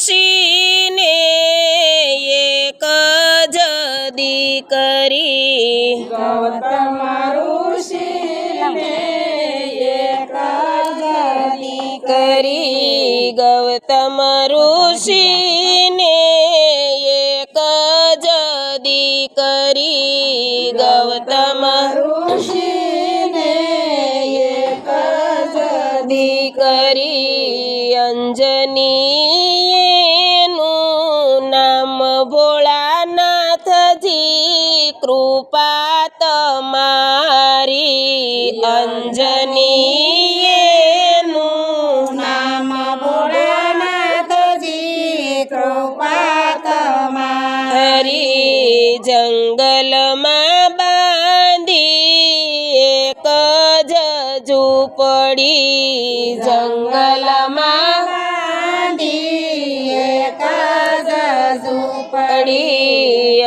ઋષિને એક જ દીકરી. ગૌતમ ઋષિને એક જ કરી ગૌતમ ઋષિને એક જ દીકરી. ગૌતમ ઋષિને એક જ દીકરી. અંજનીનું તમારી અંજનીએનું નામ ભોળાનાથજી કૃપા તમારી જંગલમાં બાંધી એક જ ઝૂંપડી જંગલમાં બાંધી એક જ ઝૂંપડી પડી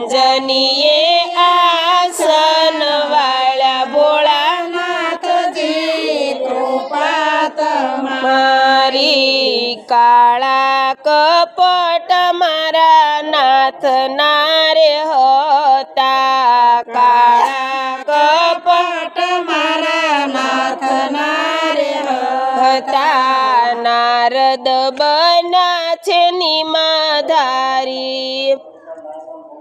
અંજનીએ આસન વાળા ભોળાનાથજી કૃપા તમારી. મારી કાળા કપટ મારા નાથ નારે હતા. કાળા કપટ મારા નાથ નારે હતા. નારદ બના છે નિમાધારી.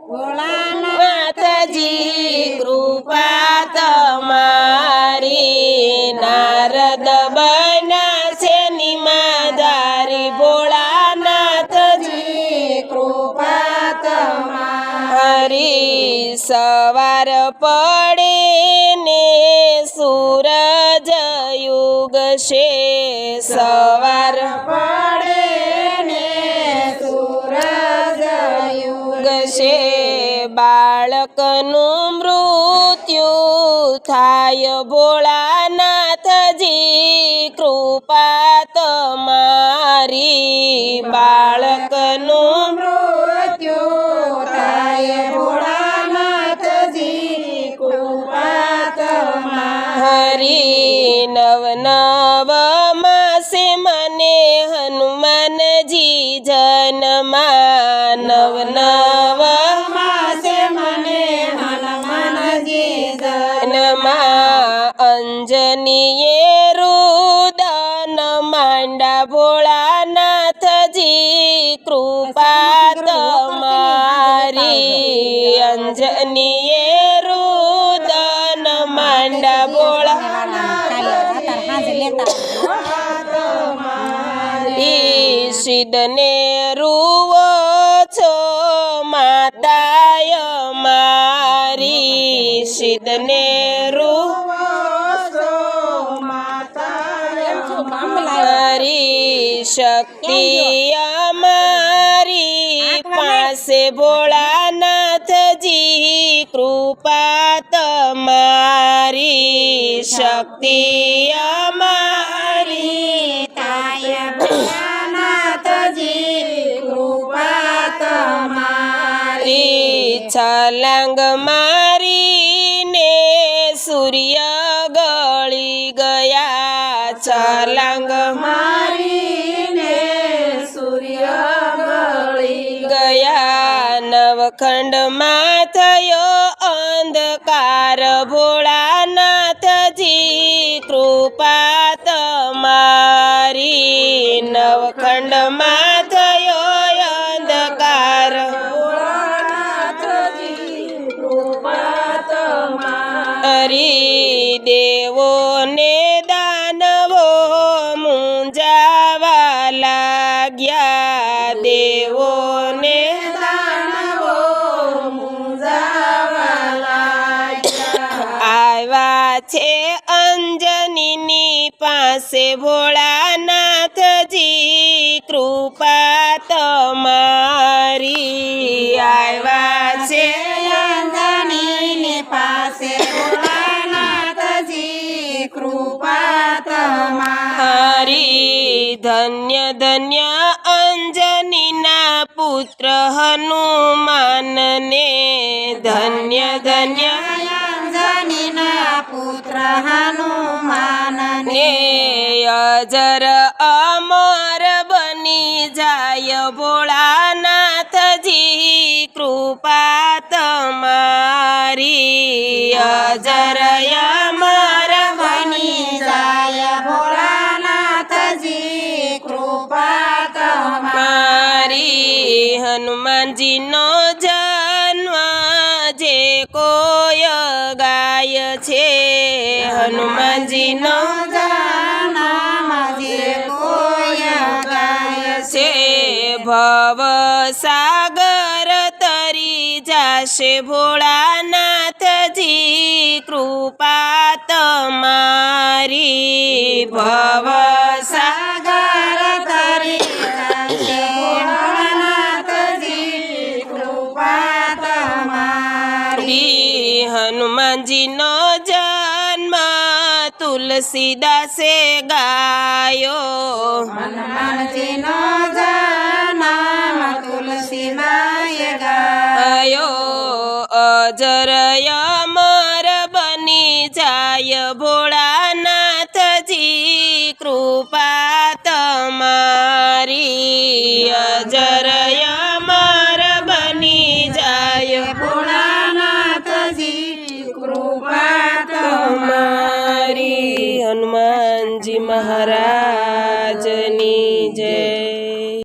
ભોળાનાથ માતાજી કૃપા તમારી. નારદ બના છે ભોળાનાથજી, કૃપા તમારી. સવાર પડે ને સૂરજ યુગશે. સવાર પડે ને સૂરજ યુગ ગશે બાળકનું મૃત્યુ થાય. ભોળાનાથજી, કૃપા તમારી. બાળકનું મૃત્યુ થાય. ભોળાનાથજી, કૃપા તમારી. નવ નવ માસે મને હનુમાનજી જન્મા. નવ નવ ભોળાનાથજી કૃપા તમારી અંજનીએ રુદન માંડા બોળ ઈશિદને રૂવો છો માતાય મારી શિદને શક્તિ અમારી પાસે ભોળાનાથજી કૃપા તમારી શક્તિ અમારી. તાય ભોળાનાથજી કૃપા તમારી. મારી છલાંગ મારીને સૂર્ય ગયા નવખંડમાં થયો અંધકાર. ભોળાનાથજી, કૃપા તમારી. નવખંડમાં થયો અંધકાર. હરી દેવો ને દાનવો મુંજાવા લાગ્યા. દેવો પાસે ભોળાનાથજી, કૃપા તમારી આવ્યા છે અંજનીની પાસે. કૃપા તમારી. ધન્ય ધન્ય અંજનીના પુત્ર હનુમાનને. ધન્ય ધન્ય અંજનીના પુત્ર હનુમાનને. ને અજર અમર બની જાય ભોળાનાથજી, કૃપા તમારી અજર અમર બની જાય ભોળાનાથજી, કૃપા તમારી. મારી હનુમાનજીનો જન્મ જે કોય ગાય છે, હનુમાનજીનો ભવ સાગર તરી જાશે ભોળાનાથજી, કૃપા તમારી. ભવ સાગર તરી જાશે ભોળાનાથજી, કૃપા તમારી. હનુમાનજીનો જન્મ તુલસીદાસે ગાયો. હનુમાનજીનો જન્મ आयो अजर अमर बनि जाय भोळानाथजी कृपा तमारी अजर अमर बनि जाय भोळानाथजी कृपा तमारी हनुमानजी महाराज।